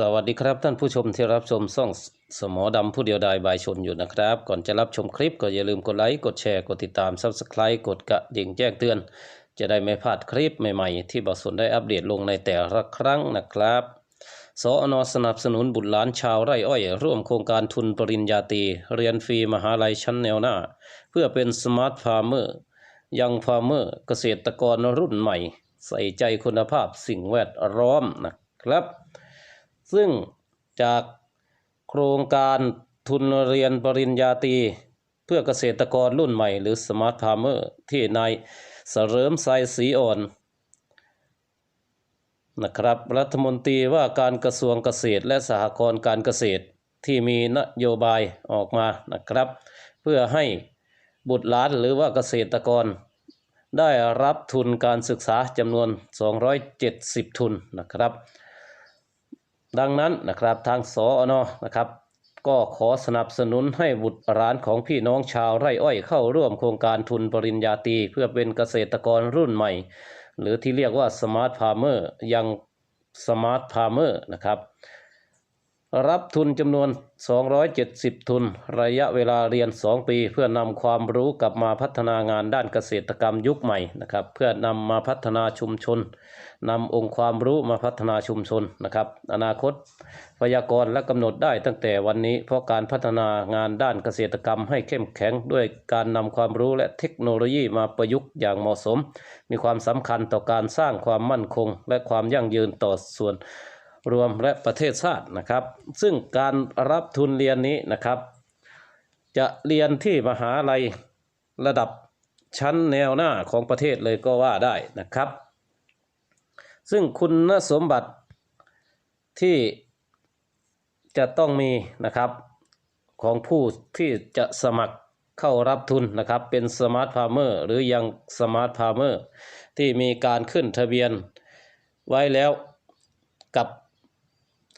สวัสดีครับท่านผู้ชมที่รับชมช่องสมอดำผู้เดียวดายบายชนอยู่นะครับ ก่อนจะรับชมคลิปก็อย่าลืมกดไลค์กดแชร์กดติดตาม Subscribe กดกระดิ่งแจ้งเตือน จะได้ไม่พลาดคลิปใหม่ๆ ที่บอสนได้อัปเดตลงในแต่ละครั้งนะครับสอนอสนับสนุนบุตรหลานชาวไร่อ้อย ร่วมโครงการทุนปริญญาตรีเรียนฟรีมหาลัยชั้นแนวหน้า เพื่อเป็นสมาร์ทฟาร์มเมอร์ยังฟาร์มเมอร์เกษตรกรรุ่นใหม่ ใส่ใจคุณภาพสิ่งแวดล้อมนะครับ ซึ่งจากโครงการทุนเรียนปริญญาตรีเพื่อเกษตรกรรุ่นใหม่หรือสมาร์ทฟาร์มเมอร์ที่นายเสริมสายสีอ่อนนะครับรัฐมนตรีว่าการกระทรวงเกษตรและสหกรณ์การเกษตรที่มีนโยบายออกมานะครับ เพื่อให้บุตรหลานหรือว่าเกษตรกร ได้รับทุนการศึกษาจำนวน 270 ทุนนะครับ ดังนั้นนะครับทางสอนอนะครับก็ขอสนับสนุนให้บุตรหลานของพี่น้องชาวไร่อ้อยเข้าร่วมโครงการทุนปริญญาตรีเพื่อเป็นเกษตรกรรุ่นใหม่ หรือที่เรียกว่าสมาร์ทฟาร์มเมอร์ยังสมาร์ทฟาร์มเมอร์นะครับ รับทุนจำนวน 270 ทุน ระยะเวลาเรียน 2 ปี เพื่อนำความรู้กลับมาพัฒนางานด้านเกษตรกรรมยุคใหม่นะครับ เพื่อนำมาพัฒนาชุมชนนำองค์ความรู้มาพัฒนาชุมชนนะครับ อนาคตพยากรณ์และกำหนดได้ตั้งแต่วันนี้ เพราะการพัฒนางานด้านเกษตรกรรมให้เข้มแข็งด้วยการนำความรู้และเทคโนโลยีมาประยุกต์อย่างเหมาะสม มีความสำคัญต่อการสร้างความมั่นคง และความยั่งยืนต่อส่วน รวมและประเทศชาตินะครับ ซึ่งการรับทุนเรียนนี้นะครับ จะเรียนที่มหาลัยระดับชั้นแนวหน้าของประเทศเลยก็ว่าได้นะครับ ซึ่งคุณสมบัติที่จะต้องมีนะครับของผู้ที่จะสมัครเข้ารับทุนนะครับ เป็นสมาร์ทฟาร์เมอร์หรือยังสมาร์ทฟาร์เมอร์ที่มีการขึ้นทะเบียนไว้แล้วกับ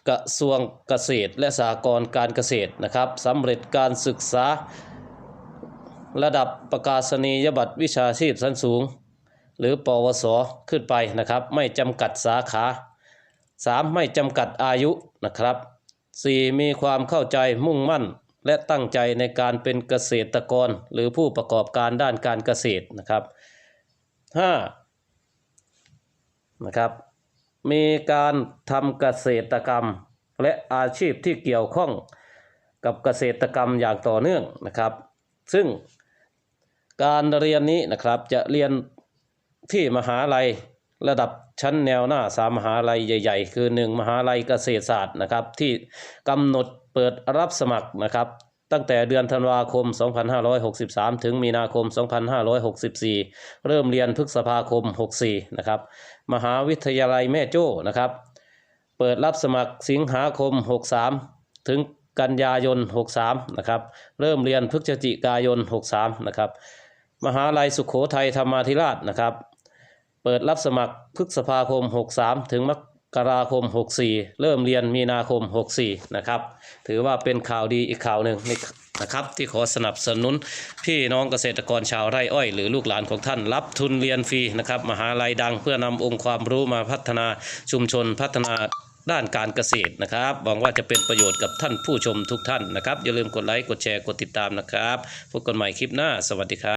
กระทรวงเกษตรและสหกรณ์การเกษตรนะครับสำเร็จการศึกษา ระดับประกาศนียบัตรวิชาชีพชั้นสูง หรือปวสขึ้นไปนะครับ ไม่จำกัดสาขา 3. ไม่จำกัดอายุนะครับ 4. มีความเข้าใจมุ่งมั่น และตั้งใจในการเป็นเกษตรกร หรือผู้ประกอบการด้านการเกษตรนะครับ 5. นะครับ มีการทำเกษตรกรรม และอาชีพที่เกี่ยวข้องกับเกษตรกรรมอย่างต่อเนื่องนะครับ ซึ่งการเรียนนี้นะครับจะเรียนที่มหาลัยระดับชั้นแนวหน้าสามมหาลัยใหญ่ ๆ คือ 1 มหาลัยเกษตรศาสตร์นะครับที่กำหนดเปิดรับสมัครนะครับ ตั้งแต่เดือนธันวาคม 2563 ถึงมีนาคม 2564 เริ่มเรียนพฤษภาคม 64 นะครับ มหาวิทยาลัยแม่โจ้นะครับ เปิดรับสมัครสิงหาคม 63 ถึงกันยายน 63 นะครับ เริ่มเรียนพฤศจิกายน 63 นะครับ มหาลัยสุขโขทัยธรรมาธิราชนะครับ เปิดรับสมัครพฤษภาคม 63 ถึงมก กราคม 64 เริ่มเรียนมีนาคม 64 นะครับ ถือว่าเป็นข่าวดีอีกข่าวหนึ่งนี่นะครับ ที่ขอสนับสนุนพี่น้องเกษตรกรชาวไร่อ้อย หรือลูกหลานของท่านรับทุนเรียนฟรีนะครับมหาลัยดังเพื่อนำองค์ความรู้มาพัฒนาชุมชนพัฒนาด้านการเกษตรนะครับหวังว่าจะเป็นประโยชน์กับท่านผู้ชมทุกท่านนะครับ อย่าลืมกดไลค์กดแชร์กดติดตามนะครับพบกันใหม่คลิปหน้าสวัสดีครับ